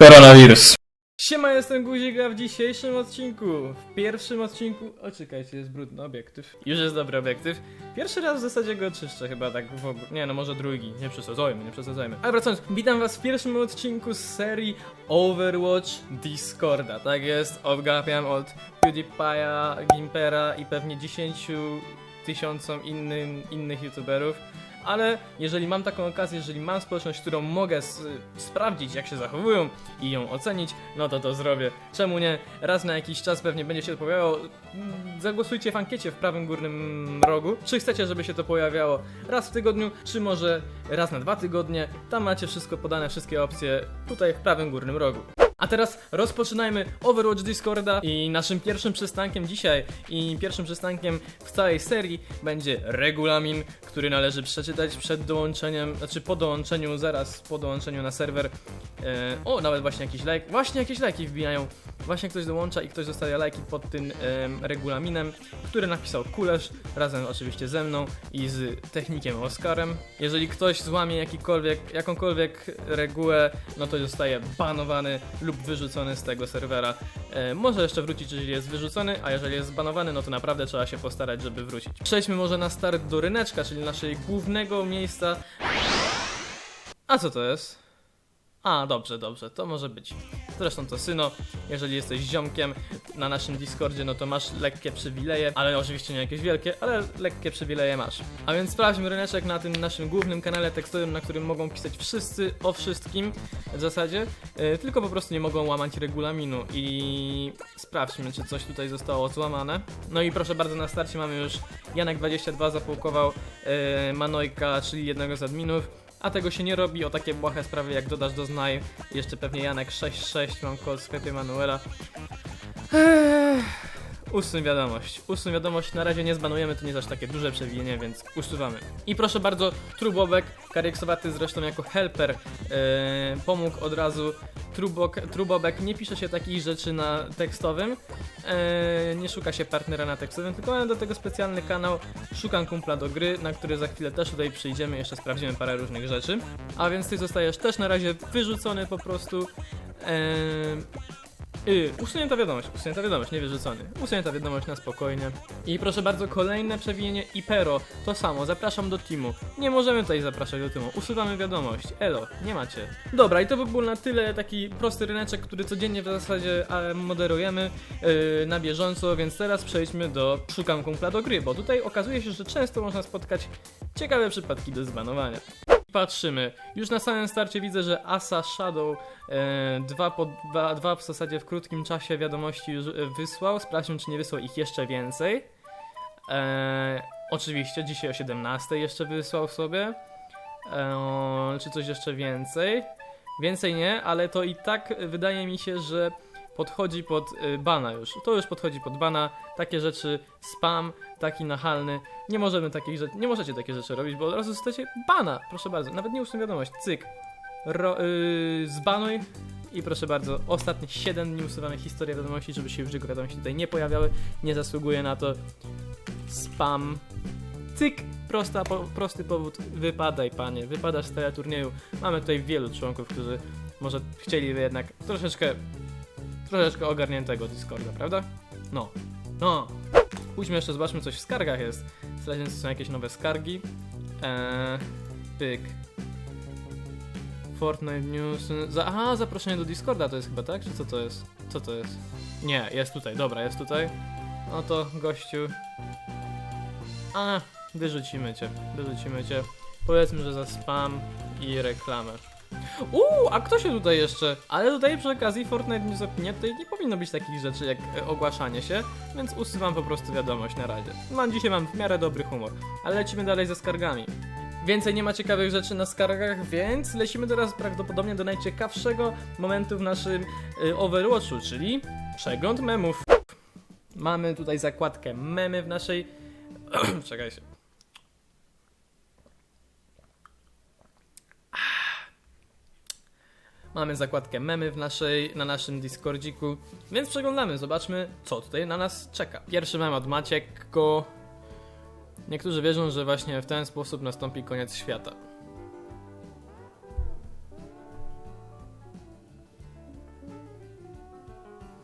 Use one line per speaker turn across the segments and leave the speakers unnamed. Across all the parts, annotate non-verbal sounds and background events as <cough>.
Koronawirus.
Siema, jestem Guzik, a w dzisiejszym odcinku, w pierwszym odcinku, o czekajcie, jest brudny obiektyw, już jest dobry obiektyw, pierwszy raz w zasadzie go czyszczę chyba tak w ogóle, nie no może drugi, nie przesadzajmy, nie przesadzajmy. Ale wracając, witam was w pierwszym odcinku z serii Overwatch Discorda, tak jest, odgapiam od PewDiePie'a, Gimpera i pewnie 10 tysiącom innym, innych youtuberów. Ale jeżeli mam taką okazję, jeżeli mam społeczność, którą mogę sprawdzić, jak się zachowują i ją ocenić, no to to zrobię. Czemu nie? Raz na jakiś czas pewnie będzie się to pojawiało. Zagłosujcie w ankiecie w prawym górnym rogu, czy chcecie, żeby się to pojawiało raz w tygodniu, czy może raz na dwa tygodnie. Tam macie wszystko podane, wszystkie opcje tutaj w prawym górnym rogu. Teraz rozpoczynajmy Overwatch Discorda i naszym pierwszym przystankiem dzisiaj i pierwszym przystankiem w całej serii będzie regulamin, który należy przeczytać przed dołączeniem, znaczy po dołączeniu, zaraz po dołączeniu na serwer. E, o, nawet właśnie jakiś like, właśnie jakieś lajki wbijają. Właśnie ktoś dołącza i ktoś zostawia lajki pod tym em, regulaminem, który napisał Kulesz, razem oczywiście ze mną i z technikiem Oskarem. Jeżeli ktoś złamie jakikolwiek, jakąkolwiek regułę, no to zostaje banowany lub wyrzucony z tego serwera. E, może jeszcze wrócić, jeżeli jest wyrzucony, a jeżeli jest zbanowany, no to naprawdę trzeba się postarać, żeby wrócić. Przejdźmy może na start do ryneczka, czyli naszej głównego miejsca. A co to jest? A, dobrze, dobrze, to może być. Zresztą to syno, jeżeli jesteś ziomkiem na naszym Discordzie, no to masz lekkie przywileje, ale oczywiście nie jakieś wielkie, ale lekkie przywileje masz. A więc sprawdźmy ryneczek na tym naszym głównym kanale tekstowym, na którym mogą pisać wszyscy o wszystkim w zasadzie, yy, tylko po prostu nie mogą łamać regulaminu i sprawdźmy, czy coś tutaj zostało złamane. No i proszę bardzo, na starcie mamy już Janek22 zapułkował yy, Manojka, czyli jednego z adminów. A tego się nie robi o takie błahe sprawy jak dodasz do znaj. Jeszcze pewnie Janek 66, mam kod w sklepie Manuela. Eee, Usuń wiadomość. Usuń wiadomość. Na razie nie zbanujemy, to nie jest aż takie duże przewinienie, więc usuwamy. I proszę bardzo, Trubobek, Karyksowaty zresztą jako helper eee, pomógł od razu. Trubok, Trubobek nie pisze się takich rzeczy na tekstowym, eee, nie szuka się partnera na tekstowym, tylko mamy do tego specjalny kanał Szukam kumpla do gry, na który za chwilę też tutaj przyjdziemy, jeszcze sprawdzimy parę różnych rzeczy. A więc ty zostajesz też na razie wyrzucony po prostu. Eee, Yy, usunięta wiadomość, usunięta wiadomość, nie wyrzucony. Usunięta wiadomość na spokojnie. I proszę bardzo, kolejne przewinienie Ipero. To samo, zapraszam do teamu. Nie możemy tutaj zapraszać do teamu. Usuwamy wiadomość. Elo, nie macie. Dobra, i to by był na tyle taki prosty ryneczek, który codziennie w zasadzie moderujemy yy, na bieżąco, więc teraz przejdźmy do Szukam kumpla do gry, bo tutaj okazuje się, że często można spotkać ciekawe przypadki do zbanowania. Patrzymy. Już na samym starcie widzę, że Asa Shadow e, dwa, po, dwa, dwa w zasadzie w krótkim czasie wiadomości już e, wysłał. Sprawdźmy, czy nie wysłał ich jeszcze więcej. E, oczywiście, dzisiaj o 17 jeszcze wysłał sobie. E, czy coś jeszcze więcej? Więcej nie, ale to i tak wydaje mi się, że podchodzi pod e, bana już. To już podchodzi pod bana. Takie rzeczy, spam, taki nachalny. Nie możemy takich rzeczy, nie możecie takie rzeczy robić, bo od razu zostacie bana. Proszę bardzo, nawet nie usuń wiadomość. Cyk. Ro, yy, zbanuj. I proszę bardzo, ostatnie 7 dni usuwamy historię wiadomości, żeby się już jego wiadomości tutaj nie pojawiały. Nie zasługuje na to. Spam. Cyk. Prosta, po, prosty powód. Wypadaj, panie. Wypadasz z tego turnieju. Mamy tutaj wielu członków, którzy może chcieliby jednak troszeczkę, troszeczkę ogarniętego Discorda, prawda? No. No. Pójdźmy jeszcze, zobaczmy coś w skargach jest. Razie są jakieś nowe skargi. Eee, pyk. Fortnite News. Za, aha, zaproszenie do Discorda to jest chyba, tak? Czy co to jest? Co to jest? Nie, jest tutaj, dobra, jest tutaj. No to gościu. A, wyrzucimy cię, wyrzucimy cię. Powiedzmy, że za spam i reklamę. Uuu, a kto się tutaj jeszcze? Ale tutaj przy okazji Fortnite News Opinia tutaj nie powinno być takich rzeczy jak e, ogłaszanie się, więc usuwam po prostu wiadomość na razie. Mam dzisiaj mam w miarę dobry humor, ale lecimy dalej ze skargami. Więcej nie ma ciekawych rzeczy na skargach, więc lecimy teraz prawdopodobnie do najciekawszego momentu w naszym y, Overwatchu, czyli przegląd memów. Mamy tutaj zakładkę memy w naszej... <clears throat> Czekajcie. Mamy zakładkę memy w naszej, na naszym Discordziku, więc przeglądamy, zobaczmy co tutaj na nas czeka. Pierwszy mem od Maciekko. Niektórzy wierzą, że właśnie w ten sposób nastąpi koniec świata.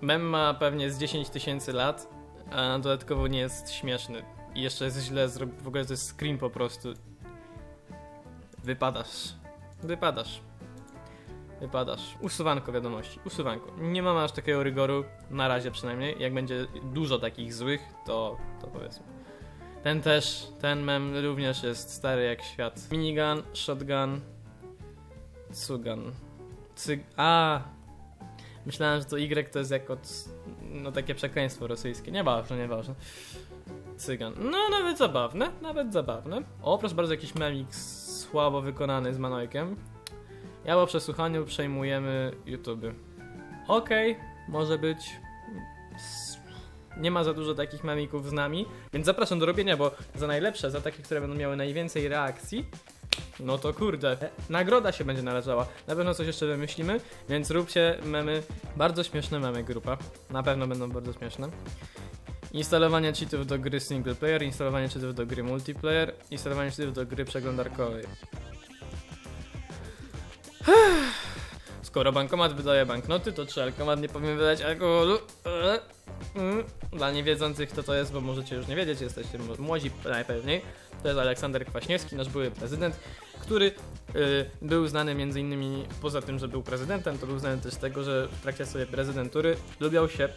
Mem ma pewnie z 10 tysięcy lat, a dodatkowo nie jest śmieszny. I jeszcze jest źle zrobiony. W ogóle to jest screen po prostu. Wypadasz. Wypadasz. Wypadasz. Usuwanko wiadomości. Usuwanko. Nie mamy aż takiego rygoru. Na razie przynajmniej. Jak będzie dużo takich złych, to, to powiedzmy. Ten też, ten mem również jest stary jak świat. Minigun, shotgun, Cugan. Cyg... A. Myślałem, że to Y to jest jako no takie przekleństwo rosyjskie. Nieważne, nieważne. Cygan. No nawet zabawne, nawet zabawne. O, proszę bardzo, jakiś memik słabo wykonany z Manojkiem. Ja po przesłuchaniu przejmujemy YouTube. Okej, może być. Nie ma za dużo takich memików z nami, więc zapraszam do robienia, bo za najlepsze, za takie, które będą miały najwięcej reakcji, no to kurde, nagroda się będzie należała. Na pewno coś jeszcze wymyślimy, więc róbcie memy. Bardzo śmieszne memy grupa. Na pewno będą bardzo śmieszne. Instalowanie cheatów do gry single player, instalowanie cheatów do gry multiplayer, instalowanie cheatów do gry przeglądarkowej. Skoro bankomat wydaje banknoty, to czy alkomat nie powinien wydać alkoholu? Eee, mm. Dla niewiedzących kto to jest, bo możecie już nie wiedzieć, jesteście młodzi najpewniej. To jest Aleksander Kwaśniewski, nasz były prezydent, który y, był znany innymi, poza tym, że był prezydentem, to był znany też z tego, że w trakcie swojej prezydentury lubiał się <coughs>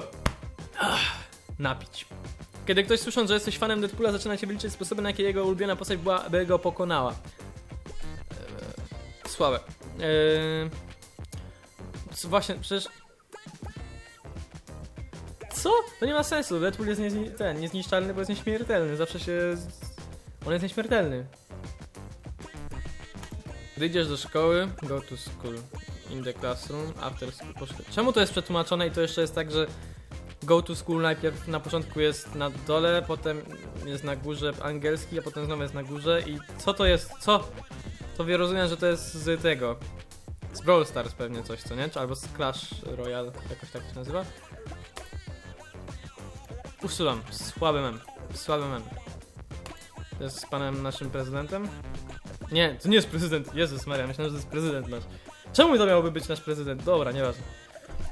<coughs> <coughs> napić. Kiedy ktoś słysząc, że jesteś fanem Deadpoola, zaczyna cię wyliczyć sposoby, na jakie jego ulubiona postać była, by go pokonała. Eee, słabe. Eee, co właśnie, przecież... Co? To nie ma sensu. Deadpool jest niezni- ten, niezniszczalny, bo jest nieśmiertelny. Zawsze się... On jest nieśmiertelny. Gdy idziesz do szkoły, go to school. In the classroom, after school. Czemu to jest przetłumaczone i to jeszcze jest tak, że go to school najpierw na początku jest na dole, potem jest na górze angielski, a potem znowu jest na górze i co to jest? Co? To wie rozumiem, że to jest z tego. Z Brawl Stars pewnie coś, co nie? Czy albo z Clash Royale, jakoś tak się nazywa. Usuwam. Słaby mem. Słaby mem. To jest z panem naszym prezydentem? Nie, to nie jest prezydent. Jezus Maria, myślałem, że to jest prezydent nasz. Czemu to miałby być nasz prezydent? Dobra, nieważne.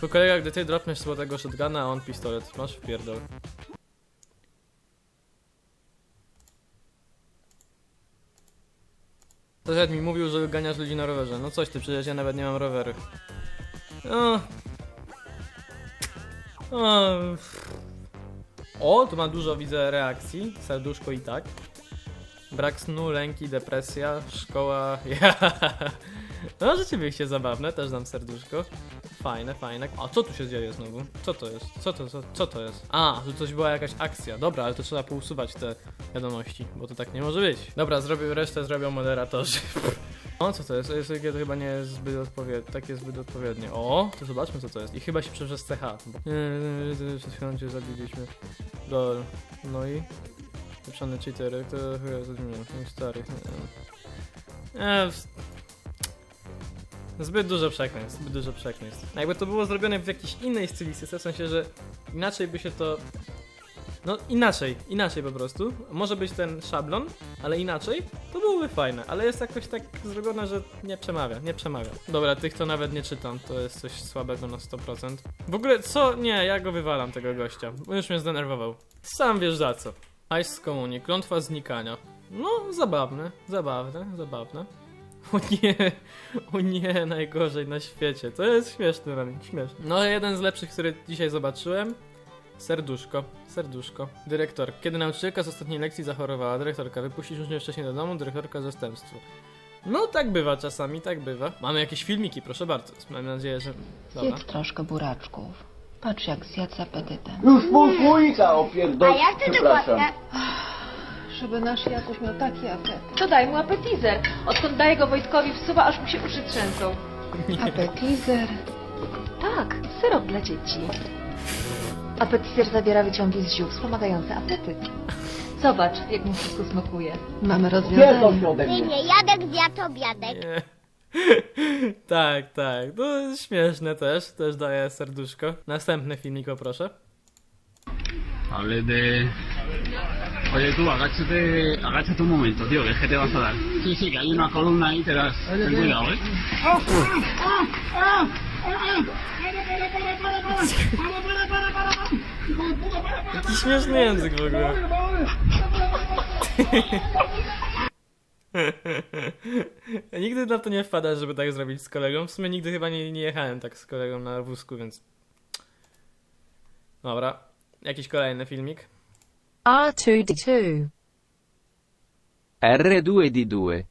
To kolega, gdy ty dropniesz złotego shotguna, a on pistolet. Masz w pierdol. Sąsiad mi mówił, że ganiasz ludzi na rowerze. No coś ty, przecież ja nawet nie mam roweru. No. O. O, tu ma dużo, widzę, reakcji. Serduszko i tak. Brak snu, lęki, depresja, szkoła. Ja. <laughs> No rzeczywiście zabawne, też dam serduszko. Fajne, fajne. A co tu się dzieje znowu? Co to jest? Co to, co, co to jest? A, że coś była jakaś akcja. Dobra, ale to trzeba pousuwać te wiadomości, bo to tak nie może być. Dobra, zrobił, resztę zrobią moderatorzy. <laughs> O, co to jest? ESG to chyba nie jest zbyt odpowiednie, takie zbyt odpowiednie. O, to zobaczmy co to jest. I chyba się przez CH. Bo... Przed chwilą cię zabiliśmy. Dol. No i? Pieprzony cheater, to chyba. Mój stary. Nie, Zbyt dużo przekleństw, zbyt dużo przekleństw. Jakby to było zrobione w jakiejś innej stylistyce, w sensie, że inaczej by się to... No inaczej, inaczej po prostu. Może być ten szablon, ale inaczej, to byłoby fajne, ale jest jakoś tak zrobione, że nie przemawia, nie przemawia. Dobra, tych to nawet nie czytam, to jest coś słabego na 100%. W ogóle, co? Nie, ja go wywalam, tego gościa, już mnie zdenerwował. Sam wiesz za co. Ice z komunii, klątwa znikania. No, zabawne, zabawne, zabawne. <laughs> O nie, o nie, najgorzej na świecie. To jest śmieszny ranik, śmieszny. No, jeden z lepszych, który dzisiaj zobaczyłem. Serduszko, serduszko. Dyrektor. Kiedy nauczycielka z ostatniej lekcji zachorowała, dyrektorka wypuścić uczniów wcześniej do domu, dyrektorka zastępstwo. No, tak bywa czasami, tak bywa. Mamy jakieś filmiki, proszę bardzo. Mam nadzieję, że... Dobra.
Zjedz troszkę buraczków. Patrz jak zjadł z apetytem.
Już pół słoika opierdol...
A jak ty
Przepraszam.
dokładnie?
Żeby nasz Jacuś miał taki apetyt.
To daj mu apetizer. Odkąd daję go Wojtkowi wsuwa, aż mu się uszy trzęsą. <laughs>
Apetizer.
Tak, syrop dla dzieci. Apetizer zawiera wyciągi z ziół wspomagające apetyt. Zobacz, jak mu wszystko smakuje.
Mamy
Pierdol
rozwiązanie.
się ode
Nie,
mnie.
nie, jadek zjadł obiadek.
Nie. <laughs> tak, tak. No, śmieszne też. Też daję serduszko. Następny filmik, proszę.
Holiday. Oye, tú, agáchate, agáchate un momento, tío, que es que te vas a dar. Sí, sí, que hay una columna ahí, te das. Ten cuidado, ¿eh?
Jaki śmieszny język w ogóle. Ja nigdy na to nie wpada, żeby tak zrobić z kolegą. W sumie nigdy chyba nie, nie jechałem tak z kolegą na wózku, więc... Dobra. Jakiś kolejny filmik.
R2D2.
R2D2.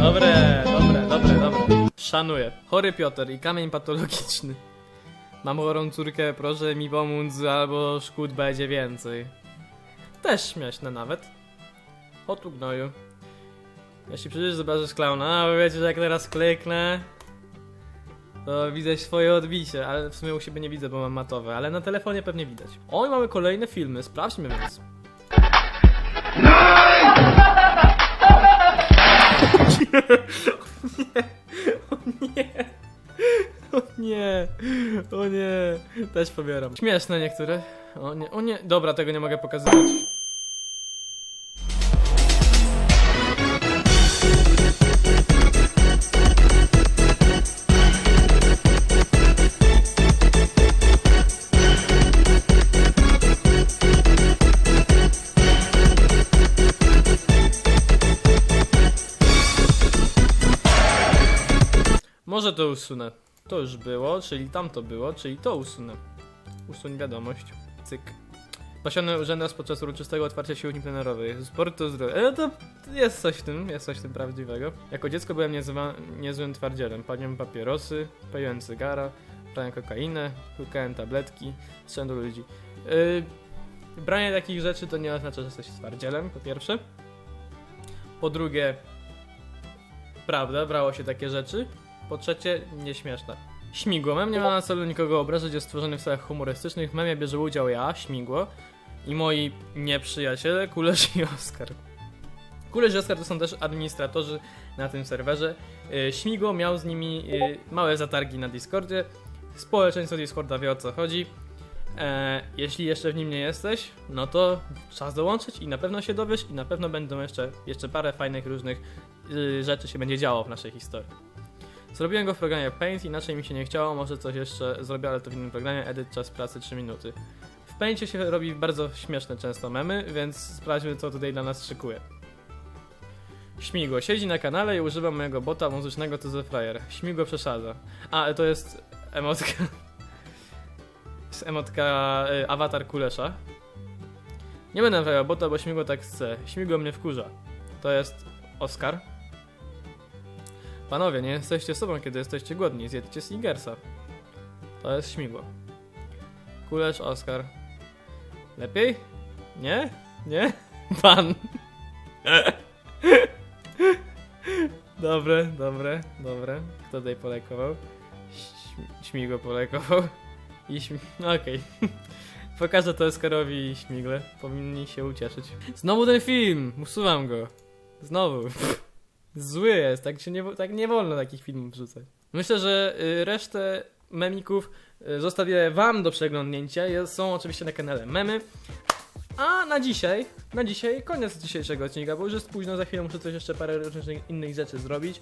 Dobre, dobre, dobre, dobre. Szanuję. Chory Piotr i kamień patologiczny. Mam chorą córkę, proszę mi pomóc, albo szkód będzie więcej. Też śmieszne nawet. O tu gnoju. Jeśli przecież zobaczysz klauna, a wiecie, że jak teraz kliknę, to widzę swoje odbicie, ale w sumie u siebie nie widzę, bo mam matowe, ale na telefonie pewnie widać. Oj, mamy kolejne filmy, sprawdźmy więc. Nie. O nie. O nie. Też pobieram. Śmieszne niektóre. O nie. O nie. Dobra, tego nie mogę pokazywać. Może to usunę. To już było, czyli tam to było, czyli to usunę. Usuń wiadomość. Cyk. Pasiony urzędas podczas uroczystego otwarcia siłowni plenerowej. Sport to zdrowie. E, to jest coś w tym, jest coś w tym prawdziwego. Jako dziecko byłem niezła, niezłym twardzielem. Paliłem papierosy, paliłem cygara, brałem kokainę, hukałem tabletki, strzałem do ludzi. Yy, branie takich rzeczy to nie oznacza, że jesteś twardzielem, po pierwsze. Po drugie, prawda, brało się takie rzeczy. Po trzecie, nieśmieszne. Śmigło. Mem nie ma na celu nikogo obrażać, jest stworzony w celach humorystycznych. W memie bierze udział ja, Śmigło i moi nieprzyjaciele, Kulesz i Oskar. Kulesz i Oskar to są też administratorzy na tym serwerze. Yy, Śmigło miał z nimi yy, małe zatargi na Discordzie. Społeczeństwo Discorda wie o co chodzi. E, jeśli jeszcze w nim nie jesteś, no to czas dołączyć i na pewno się dowiesz i na pewno będą jeszcze, jeszcze parę fajnych różnych yy, rzeczy się będzie działo w naszej historii. Zrobiłem go w programie Paint, inaczej mi się nie chciało, może coś jeszcze zrobię, ale to w innym programie, edit czas pracy 3 minuty. W Paintie się robi bardzo śmieszne często memy, więc sprawdźmy co tutaj dla nas szykuje. Śmigło siedzi na kanale i używa mojego bota muzycznego to the flyer. Śmigło przeszadza. A, to jest emotka. <laughs> jest emotka y, awatar Kulesza. Nie będę naprawiał bota, bo śmigło tak chce. Śmigło mnie wkurza. To jest Oskar. Panowie, nie jesteście sobą, kiedy jesteście głodni. Zjedźcie Snickersa. To jest śmigło. Kulesz, Oskar. Lepiej? Nie? Nie? <laughs> Pan. <laughs> Dobre, dobre, dobre. Kto tutaj polajkował? Śm- śmigło polajkował. I śmi... no Okej. <laughs> Pokażę to Oskarowi i śmigle. Powinni się ucieszyć. Znowu ten film! Usuwam go. Znowu. Zły jest, tak, się nie, tak nie wolno takich filmów wrzucać. Myślę, że y, resztę memików y, zostawię wam do przeglądnięcia. Są oczywiście na kanale memy. A na dzisiaj, na dzisiaj koniec dzisiejszego odcinka, bo już jest późno, za chwilę muszę coś jeszcze parę różnych innych rzeczy zrobić.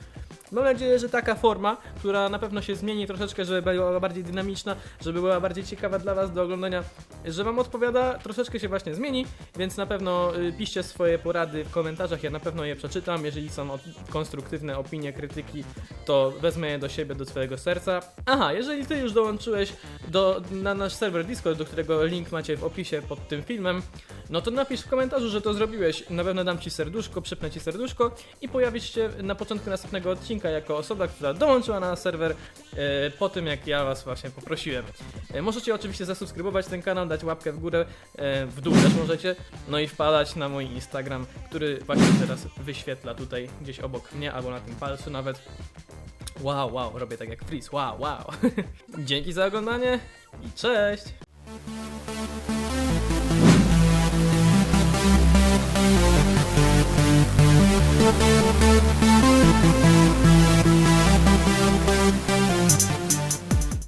Mam nadzieję, że taka forma, która na pewno się zmieni troszeczkę, żeby była bardziej dynamiczna, żeby była bardziej ciekawa dla was do oglądania, że wam odpowiada, troszeczkę się właśnie zmieni, więc na pewno y, piszcie swoje porady w komentarzach, ja na pewno je przeczytam, jeżeli są konstruktywne opinie, krytyki, to wezmę je do siebie, do swojego serca. Aha, jeżeli ty już dołączyłeś do, na nasz serwer Discord, do którego link macie w opisie pod tym filmem, no to napisz w komentarzu, że to zrobiłeś. Na pewno dam ci serduszko, przypnę ci serduszko i pojawisz się na początku następnego odcinka jako osoba, która dołączyła na serwer e, po tym, jak ja was właśnie poprosiłem. E, możecie oczywiście zasubskrybować ten kanał, dać łapkę w górę, e, w dół też możecie, no i wpadać na mój Instagram, który właśnie teraz wyświetla tutaj gdzieś obok mnie, albo na tym palcu nawet. Wow, wow, robię tak jak Freeze, wow, wow. <laughs> Dzięki za oglądanie i cześć!
Thank you.